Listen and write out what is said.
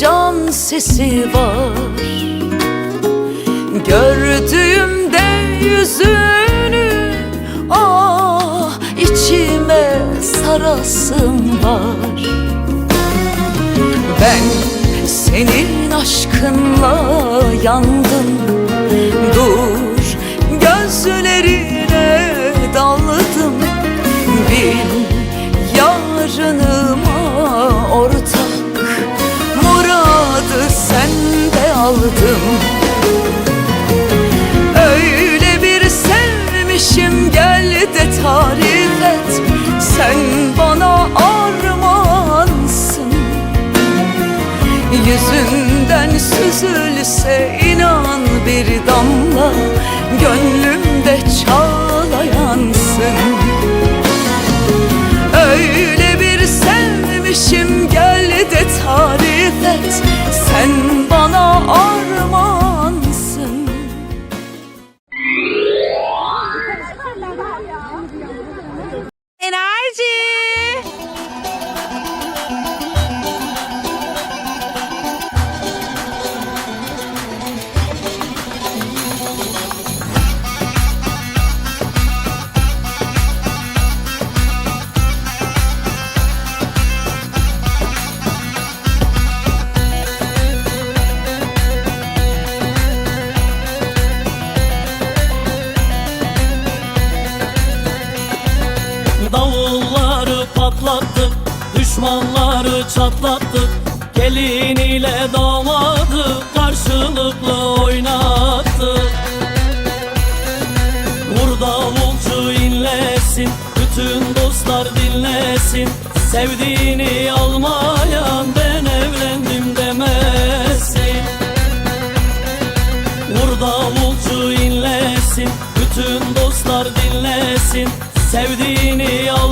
can sesi var. Gördüğümde yüzünü Ah içime sarasım var. Ben senin aşkınla yandım. Dur süzülse inan bir damla Gönlümde çağlayansın. Öyle bir sevmişim gel de tarif et. Sen bana armağansın Patlattık Düşmanları çatlattık Gelin ile damadı Karşılıklı oynattık Vur davulcu inlesin Bütün dostlar dinlesin. Sevdiğini almayan Ben evlendim demesin. Vur davulcu inlesin Bütün dostlar dinlesin. Sevdiğini alma